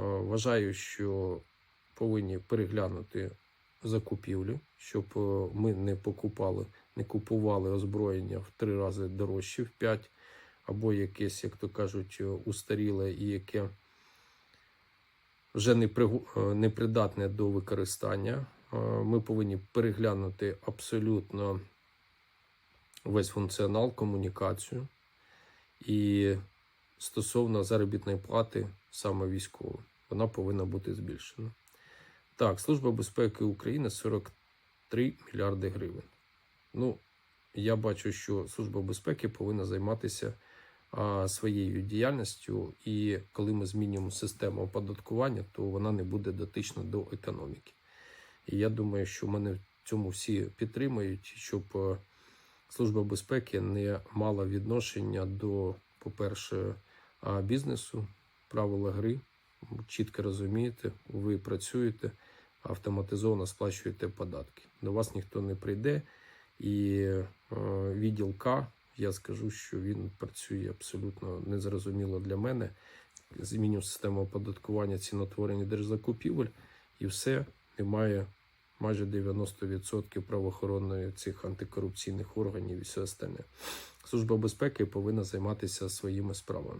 вважаю, що повинні переглянути закупівлі, щоб е, ми не покупали, не купували озброєння в три рази дорожче, в п'ять, або якесь, як то кажуть, е, устаріле і яке вже не, пригу- е, не придатне до використання. Е, Ми повинні переглянути абсолютно весь функціонал, комунікацію. І стосовно заробітної плати саме військової, вона повинна бути збільшена. Так, Служба безпеки України 43 мільярди гривень. Ну, я бачу, що Служба безпеки повинна займатися а, своєю діяльністю, і коли ми змінюємо систему оподаткування, то вона не буде дотична до економіки. І я думаю, що мене в цьому всі підтримують, щоб е, Служба безпеки не мала відношення до, по-перше, бізнесу, правила гри. Чітко розумієте, ви працюєте, автоматизовано сплачуєте податки. До вас ніхто не прийде, і е, відділ К, я скажу, що він працює абсолютно незрозуміло для мене. Змінюю систему оподаткування ціноутворення держзакупівель, і все немає майже 90% правоохоронної цих антикорупційних органів і все остальне. Служба безпеки повинна займатися своїми справами.